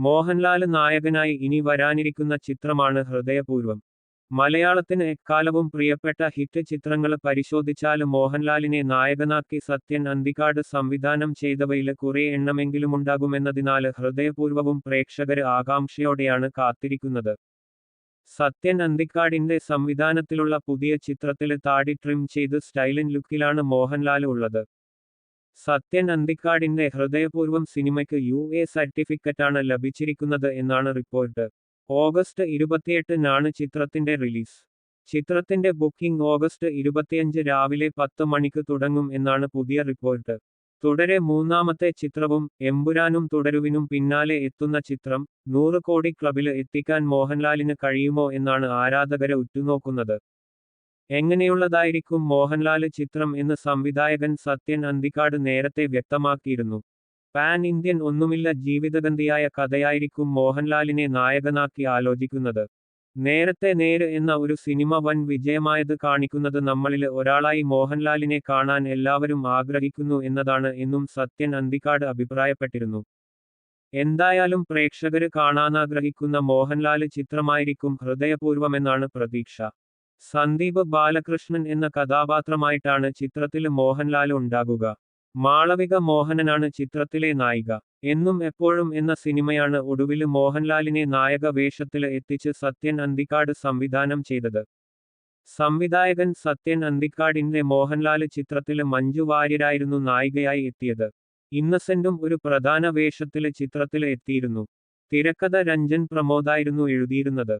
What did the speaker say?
മോഹൻലാൽ നായകനായി ഇനി വരാനിരിക്കുന്ന ചിത്രമാണ് ഹൃദയപൂർവം മലയാളത്തിന് എക്കാലവും പ്രിയപ്പെട്ട ഹിറ്റ് ചിത്രങ്ങൾ പരിശോധിച്ചാൽ മോഹൻലാലിനെ നായകനാക്കി സത്യൻ അന്തിക്കാട് സംവിധാനം ചെയ്തവയിൽ കുറെ എണ്ണമെങ്കിലുമുണ്ടാകുമെന്നതിനാല് ഹൃദയപൂർവവും പ്രേക്ഷകർ ആകാംക്ഷയോടെയാണ് കാത്തിരിക്കുന്നത്. സത്യൻ അന്തിക്കാടിന്റെ സംവിധാനത്തിലുള്ള പുതിയ ചിത്രത്തിൽ താടി ട്രിം ചെയ്ത് സ്റ്റൈലൻ ലുക്കിലാണ് മോഹൻലാൽ ഉള്ളത്. സത്യൻ അന്തിക്കാടിന്റെ ഹൃദയപൂർവം സിനിമയ്ക്ക് യു എ സർട്ടിഫിക്കറ്റാണ് ലഭിച്ചിരിക്കുന്നത് എന്നാണ് റിപ്പോർട്ട്. ഓഗസ്റ്റ് ഇരുപത്തിയെട്ടിനാണ് ചിത്രത്തിന്റെ റിലീസ്. ചിത്രത്തിന്റെ ബുക്കിംഗ് ഓഗസ്റ്റ് ഇരുപത്തിയഞ്ച് രാവിലെ പത്ത് മണിക്ക് തുടങ്ങും എന്നാണ് പുതിയ റിപ്പോർട്ട്. തുടരെ മൂന്നാമത്തെ ചിത്രവും എമ്പുരാനും തുടരുവിനും പിന്നാലെ എത്തുന്ന ചിത്രം നൂറ് കോടി ക്ലബിൽ എത്തിക്കാൻ മോഹൻലാലിന് കഴിയുമോ എന്നാണ് ആരാധകരെ ഉറ്റുനോക്കുന്നത്. എങ്ങനെയുള്ളതായിരിക്കും മോഹൻലാൽ ചിത്രം എന്ന് സംവിധായകൻ സത്യൻ അന്തിക്കാട് നേരത്തെ വ്യക്തമാക്കിയിരുന്നു. പാൻ ഇന്ത്യൻ ഒന്നുമില്ല ജീവിതഗന്ധിയായ കഥയായിരിക്കും മോഹൻലാലിനെ നായകനാക്കി ആലോചിക്കുന്നത്. നേരത്തെ നേര് എന്ന ഒരു സിനിമ വൻ വിജയമായത് കാണിക്കുന്നത് നമ്മളിൽ ഒരാളായി മോഹൻലാലിനെ കാണാൻ എല്ലാവരും ആഗ്രഹിക്കുന്നു എന്നതാണ് എന്നും സത്യൻ അന്തിക്കാട് അഭിപ്രായപ്പെട്ടിരുന്നു. എന്തായാലും പ്രേക്ഷകര് കാണാനാഗ്രഹിക്കുന്ന മോഹൻലാൽ ചിത്രമായിരിക്കും ഹൃദയപൂർവമെന്നാണ് പ്രതീക്ഷ. സന്ദീപ് ബാലകൃഷ്ണൻ എന്ന കഥാപാത്രമായിട്ടാണ് ചിത്രത്തിൽ മോഹൻലാൽ ഉണ്ടാകുക. മാളവിക മോഹനനാണ് ചിത്രത്തിലെ നായിക. എന്നും എപ്പോഴും എന്ന സിനിമയാണ് ഒടുവിൽ മോഹൻലാലിനെ നായക വേഷത്തിൽ എത്തിച്ച് സത്യൻ അന്തിക്കാട് സംവിധാനം ചെയ്തത്. സംവിധായകൻ സത്യൻ അന്തിക്കാടിന്റെ മോഹൻലാൽ ചിത്രത്തിൽ മഞ്ജു വാര്യരായിരുന്നു നായികയായി എത്തിയത്. ഇന്നസെന്റും ഒരു പ്രധാന വേഷത്തിൽ ചിത്രത്തിൽ എത്തിയിരുന്നു. തിരക്കഥ രഞ്ജൻ പ്രമോദായിരുന്നു എഴുതിയിരുന്നത്.